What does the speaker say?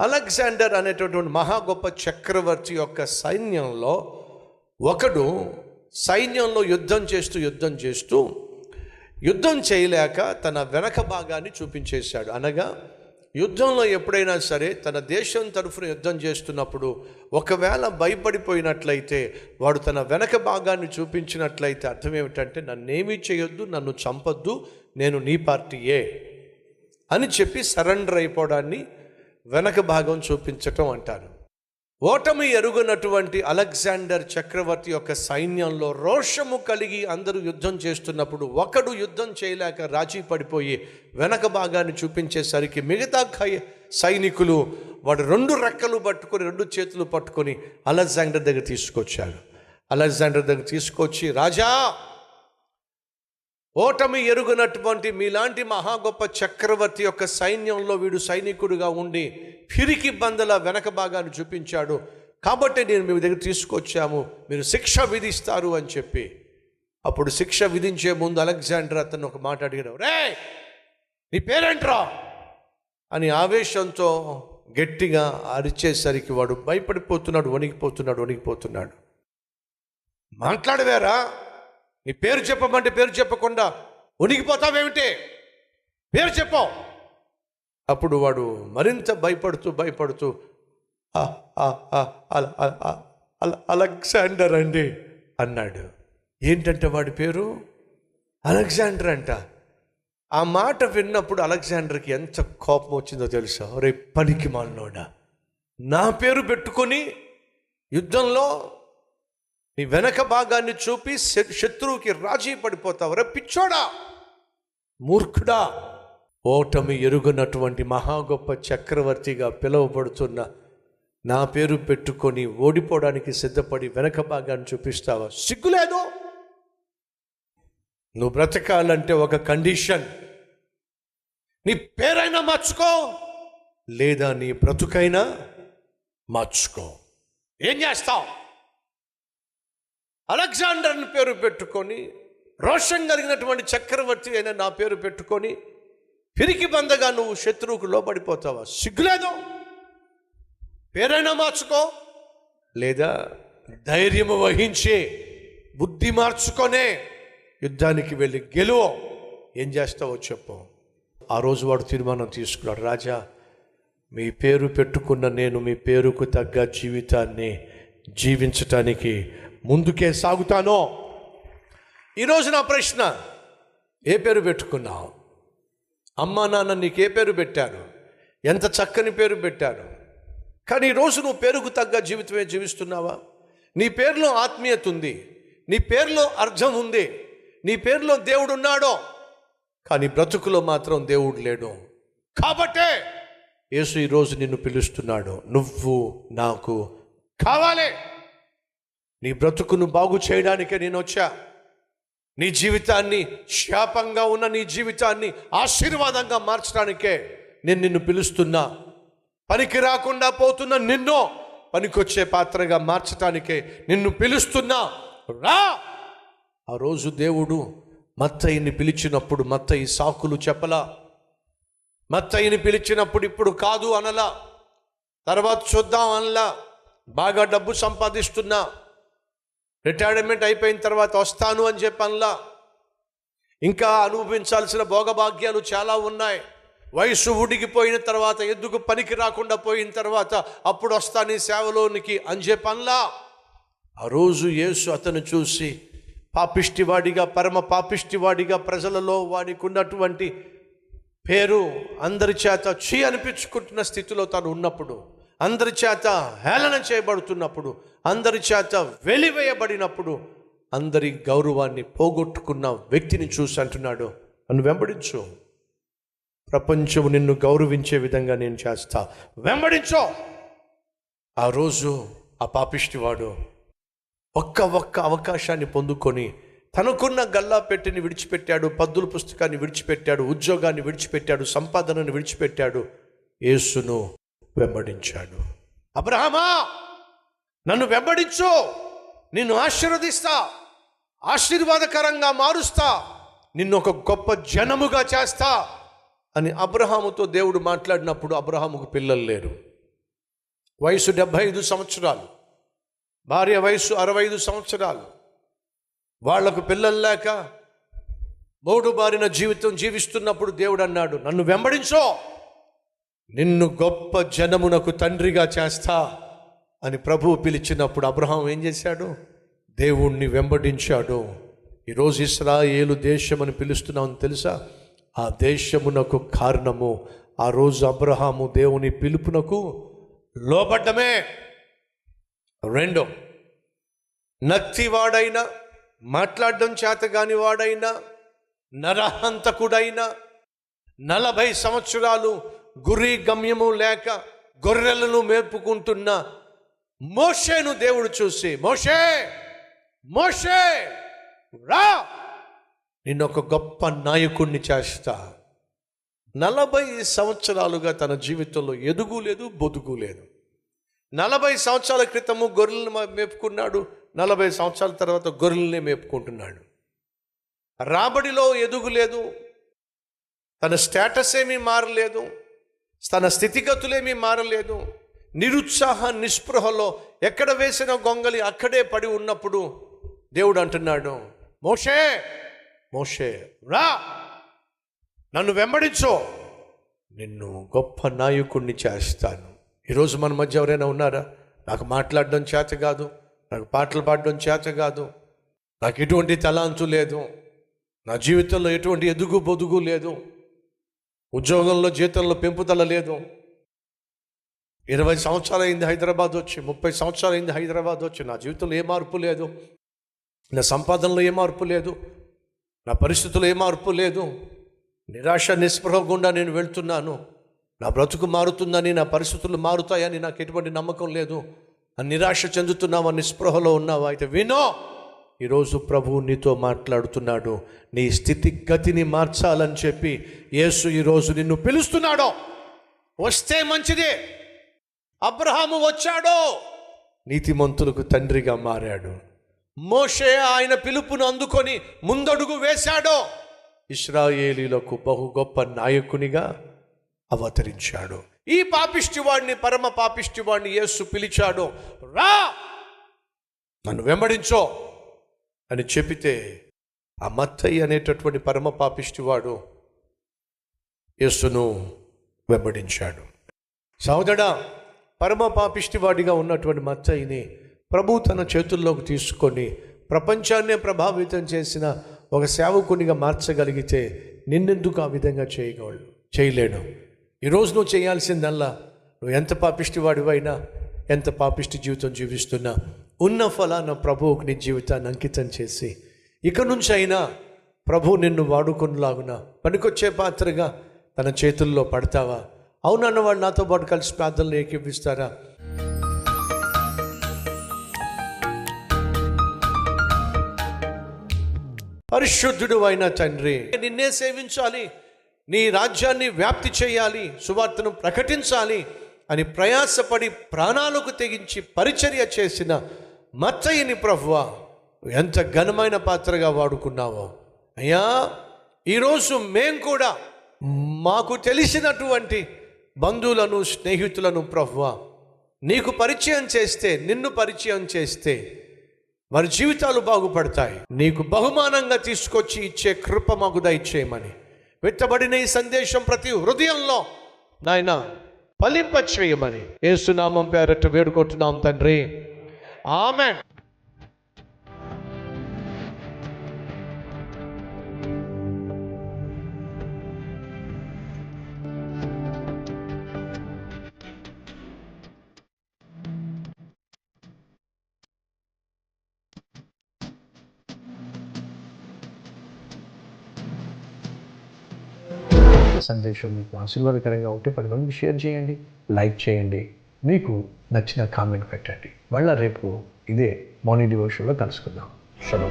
Alexander అనేటటువంటి మహా గొప్ప చక్రవర్తి యొక్క సైన్యంలో ఒకడు సైన్యంలో యుద్ధం చేస్తూ యుద్ధం చేస్తూ యుద్ధం చేయలేక తన వెనక భాగాన్ని చూపించేశాడు. అనగా యుద్ధంలో ఎప్పుడైనా సరే తన దేశం తరఫున యుద్ధం చేస్తున్నప్పుడు ఒకవేళ భయపడిపోయినట్లయితే వాడు తన వెనక భాగాన్ని చూపించినట్లయితే అర్థం ఏమిటంటే నన్నేమీ చేయొద్దు నన్ను చంపొద్దు నేను నీ పార్టీయే అని చెప్పి సరెండర్ అయిపోవడాన్ని వెనక భాగం చూపించటం అంటారు. ఓటమి ఎరుగునటువంటి అలెగ్జాండర్ చక్రవర్తి యొక్క సైన్యంలో రోషము కలిగి అందరూ యుద్ధం చేస్తున్నప్పుడు ఒకడు యుద్ధం చేయలేక రాజీ పడిపోయి వెనక భాగాన్ని చూపించేసరికి మిగతా ఖై సైనికులు వాడు రెండు రెక్కలు పట్టుకొని రెండు చేతులు పట్టుకొని అలెగ్జాండర్ దగ్గర తీసుకొచ్చాడు అలెగ్జాండర్ దగ్గర తీసుకొచ్చి రాజా ఓటమి ఎరుగునటువంటి మీలాంటి మహా గొప్ప చక్రవర్తి యొక్క సైన్యంలో వీడు సైనికుడుగా ఉండి పిరికి బందల వెనక భాగాన్ని చూపించాడు. కాబట్టి నేను మీ దగ్గర తీసుకొచ్చాము. మీరు శిక్ష విధిస్తారు అని చెప్పి. అప్పుడు శిక్ష విధించే ముందు అలెగ్జాండర్ అతను ఒక మాట అడిగాడు. రే నీ పేరేంట్రా? అని ఆవేశంతో గట్టిగా అరిచేసరికి వాడు భయపడిపోతున్నాడు వణికిపోతున్నాడు వణికిపోతున్నాడు. మాట్లాడవేరా? నీ పేరు చెప్పమంటే పేరు చెప్పకుండా వణికిపోతావేమిటి పేరు చెప్పు. అప్పుడు వాడు మరింత భయపడుతూ భయపడుతూ "ఆ, ఆ, అల- అలెగ్జాండర్ అండి అన్నాడు. ఏంటంటే వాడి పేరు? అలెగ్జాండర్ అంట. ఆ మాట విన్నప్పుడు అలెగ్జాండర్కి ఎంత కోపం వచ్చిందో తెలుసా? రే పనికి మాలినోడా. నా పేరు పెట్టుకొని యుద్ధంలో నీ వెనక భాగాన్ని చూపి శత్రువుకి రాజీ పడిపోతావు. రే పిచ్చోడా! మూర్ఖుడా! ఓటమి ఎరుగునటువంటి మహా గొప్ప చక్రవర్తిగా పిలువబడుతున్న నా పేరు పెట్టుకొని ఓడిపోవడానికి సిద్ధపడి వెనక భాగాన్ని చూపిస్తావా? సిగ్గులేదు! నువ్వు బ్రతకాలంటే ఒక కండిషన్. నీ పేరైనా మార్చుకో! లేదా నీ బ్రతుకైనా మార్చుకో. ఏం చేస్తావు? అలెగ్జాండర్ అని పేరు పెట్టుకొని రోషం కలిగినటువంటి చక్రవర్తి అయిన నా పేరు పెట్టుకొని పిరికి బందగా నువ్వు శత్రువుకు లోబడిపోతావా? సిగ్గులేదు? పేరైనా మార్చుకో. లేదా ధైర్యము వహించి బుద్ధి మార్చుకొనే యుద్ధానికి వెళ్ళి గెలువు. ఏం చేస్తావో చెప్పు. ఆ రోజు వాడు తీర్మానం తీసుకున్నాడు. రాజా మీ పేరు పెట్టుకున్న నేను మీ పేరుకు తగ్గ జీవితాన్ని జీవించటానికి ముందుకే సాగుతాను? ఈరోజు నా ప్రశ్న. ఏ పేరు పెట్టుకున్నావు? అమ్మా నాన్న నీకు ఏ పేరు పెట్టారు? ఎంత చక్కని పేరు పెట్టారు? కానీ ఈరోజు నువ్వు పేరుకు తగ్గ జీవితమే జీవిస్తున్నావా? నీ పేరులో ఆత్మీయత ఉంది. నీ పేరులో అర్థం ఉంది. నీ పేరులో దేవుడు ఉన్నాడో కానీ బ్రతుకులో మాత్రం దేవుడు లేడు. కాబట్టే యేసు ఈరోజు నిన్ను పిలుస్తున్నాడు. నువ్వు నాకు కావాలి. నీ బ్రతుకును బాగు చేయడానికే నేను వచ్చా. నీ జీవితాన్ని శాపంగా ఉన్న నీ జీవితాన్ని ఆశీర్వాదంగా మార్చడానికే నేను నిన్ను పిలుస్తున్నా. పనికి రాకుండా పోతున్న నిన్ను పనికొచ్చే పాత్రగా మార్చడానికే నిన్ను పిలుస్తున్నా. రా! ఆ రోజు దేవుడు మత్తయ్యని పిలిచినప్పుడు మత్తయ్య సాకులు చెప్పలా. మత్తయ్యని పిలిచినప్పుడు ఇప్పుడు కాదు అనలా. తర్వాత చూద్దాం అనలా. బాగా డబ్బు సంపాదిస్తున్నా. రిటైర్మెంట్ అయిపోయిన తర్వాత వస్తాను అని చెప్పనులా ఇంకా అనుభవించాల్సిన భోగభాగ్యాలు చాలా ఉన్నాయి. వయసు ఉడిగిపోయిన తర్వాత ఎందుకు పనికి రాకుండా పోయిన తర్వాత అప్పుడు వస్తాను ఈ సేవలోనికి అని చెప్పనులా ఆ రోజు యేసు అతను చూసి పాపిష్టివాడిగా పరమ పాపిష్టివాడిగా ప్రజలలో వాడికి ఉన్నటువంటి పేరు అందరి చేత చీ అనిపించుకుంటున్న స్థితిలో తను ఉన్నప్పుడు అందరి చేత హేళన చేయబడుతున్నప్పుడు అందరి చేత వెలివేయబడినప్పుడు అందరి గౌరవాన్ని పోగొట్టుకున్న వ్యక్తిని చూసి అంటున్నాడు నన్ను వెంబడించు. ప్రపంచం నిన్ను గౌరవించే విధంగా నేను చేస్తా. వెంబడించో. ఆ రోజు ఆ పాపిష్టివాడు ఒక్క ఒక్క అవకాశాన్ని పొందుకొని తనకున్న గల్లా పెట్టిని విడిచిపెట్టాడు పద్దుల పుస్తకాన్ని విడిచిపెట్టాడు ఉద్యోగాన్ని విడిచిపెట్టాడు సంపాదనను విడిచిపెట్టాడు. యేసును వెంబడించాడు. అబ్రహమా నన్ను వెంబడించు నిన్ను ఆశీర్వదిస్తా ఆశీర్వాదకరంగా మారుస్తా నిన్ను ఒక గొప్ప జనముగా చేస్తా అని అబ్రహాముతో దేవుడు మాట్లాడినప్పుడు అబ్రహాముకు పిల్లలు లేరు. వయసు డెబ్భై ఐదు సంవత్సరాలు భార్య వయసు అరవై ఐదు సంవత్సరాలు. వాళ్ళకు పిల్లలు లేక మూడు బారిన జీవితం జీవిస్తున్నప్పుడు దేవుడు అన్నాడు నన్ను వెంబడించో నిన్ను గొప్ప జనమునకు తండ్రిగా చేస్తా అని ప్రభువు పిలిచినప్పుడు అబ్రహాం ఏం చేశాడు? దేవుణ్ణి వెంబడించాడు. ఈరోజు ఇస్రాయేలు దేశం అని పిలుస్తున్నామని తెలుసా? ఆ దేశమునకు కారణము ఆ రోజు అబ్రహాము దేవుని పిలుపునకు లోపడ్డమే రెండో నత్తివాడైనా మాట్లాడడం చేత కాని వాడైనా నరహంతకుడైనా నలభై సంవత్సరాలు గురి గమ్యము లేక గొర్రెలను మేపుకుంటున్న మోషేను దేవుడు చూసి మోషే! మోషే! రా! నిన్న ఒక గొప్ప నాయకుణ్ణి చేస్తా. నలభై సంవత్సరాలుగా తన జీవితంలో ఎదుగు లేదు బొదుగు లేదు. నలభై సంవత్సరాల క్రితము గొర్రెలను మేపుకున్నాడు. నలభై సంవత్సరాల తర్వాత గొర్రెలనే మేపుకుంటున్నాడు. రాబడిలో ఎదుగు లేదు. తన స్టేటస్ ఏమీ మారలేదు. తన స్థితిగతులేమీ మారలేదు. నిరుత్సాహ నిస్పృహలో ఎక్కడ వేసిన గొంగలి అక్కడే పడి ఉన్నప్పుడు దేవుడు అంటున్నాడు మోషే మోషే రా. నన్ను వెంబడించో. నిన్ను గొప్ప నాయకుణ్ణి చేస్తాను. ఈరోజు మన మధ్య ఎవరైనా ఉన్నారా? నాకు మాట్లాడడం చేత కాదు నాకు పాటలు పాడడం చేత కాదు నాకు ఎటువంటి తలాంతు లేదు నా జీవితంలో ఎటువంటి ఎదుగు బొదుగు లేదు. ఉద్యోగంలో జీతంలో పెంపుదల లేదు. ఇరవై సంవత్సరాలు అయింది హైదరాబాద్ వచ్చి ముప్పై సంవత్సరాలు అయింది హైదరాబాద్ వచ్చి నా జీవితంలో ఏ మార్పు లేదు. నా సంపాదనలో ఏ మార్పు లేదు. నా పరిస్థితుల్లో ఏ మార్పు లేదు. నిరాశ నిస్పృహ గుండా నేను వెళ్తున్నాను. నా బ్రతుకు మారుతుందని నా పరిస్థితులు మారుతాయని నాకు ఎటువంటి నమ్మకం లేదు. నిరాశ చెందుతున్నావా నిస్పృహలో ఉన్నావా? అయితే వినో! ఈరోజు ప్రభువు నీతో మాట్లాడుతున్నాడు. నీ స్థితిగతిని మార్చాలని చెప్పి యేసు ఈరోజు నిన్ను పిలుస్తున్నాడో. వస్తే మంచిదే. అబ్రహాము వచ్చాడో. నీతిమంతులకు తండ్రిగా మారాడు. మోషే ఆయన పిలుపును అందుకొని ముందడుగు వేశాడో. ఇస్రాయేలీలకు బహు గొప్ప నాయకునిగా అవతరించాడు. ఈ పాపిష్టివాడిని పరమ పాపిష్టివాడిని యేసు పిలిచాడు. రా! నన్ను వెంబడించో. అని చెబితే ఆ మత్తయ్య అనేటటువంటి పరమ పాపిష్టివాడు యేసును వెంబడించాడు. సహోదరా పరమ పాపిష్టివాడిగా ఉన్నటువంటి మత్తయ్యని ప్రభు తన చేతుల్లోకి తీసుకొని ప్రపంచాన్నే ప్రభావితం చేసిన ఒక సేవకునిగా మార్చగలిగితే నిన్నెందుకు ఆ విధంగా చేయగలడు చేయలేడు. ఈరోజు నువ్వు చేయాల్సిందల్లా నువ్వు ఎంత పాపిష్టివాడివైనా ఎంత పాపిష్టి జీవితం జీవిస్తున్నా ఉన్న ఫలాన ప్రభువుకు నీ జీవితాన్ని అంకితం చేసి ఇక నుంచి అయినా ప్రభు నిన్ను వాడుకునిలాగున పనికొచ్చే పాత్రగా తన చేతుల్లో పడతావా? అవునన్న వాళ్ళు నాతో పాటు కలిసి ప్రార్థనలు ఏకీపిస్తారా? పరిశుద్ధుడు అయిన తండ్రి నిన్నే సేవించాలి నీ రాజ్యాన్ని వ్యాప్తి చేయాలి సువార్తను ప్రకటించాలి అని ప్రయాసపడి ప్రాణాలకు తెగించి పరిచర్య చేసిన మచ్చయ్యని ప్రభువా ఎంత ఘనమైన పాత్రగా వాడుకున్నావో. అయ్యా ఈరోజు మేం కూడా మాకు తెలిసినటువంటి బంధువులను స్నేహితులను ప్రభువా నీకు పరిచయం చేస్తే నిన్ను పరిచయం చేస్తే వారి జీవితాలు బాగుపడతాయి. నీకు బహుమానంగా తీసుకొచ్చి ఇచ్చే కృప మాకు దయచేయమని వెత్తబడిన ఈ సందేశం ప్రతి హృదయంలో నాయన ఫలింప చేయమని ఏసునామం పేరట్టు వేడుకుంటున్నాం తండ్రి. ఆమెన్. సందేశం మీకు ఆశీర్వాదకరంగా ఉంటే పది మందికి షేర్ చేయండి లైక్ చేయండి. మీకు నచ్చిన కామెంట్ పెట్టండి. మళ్ళీ రేపు ఇదే మార్నింగ్ డివోషన్లో కలుసుకుందాం. షలో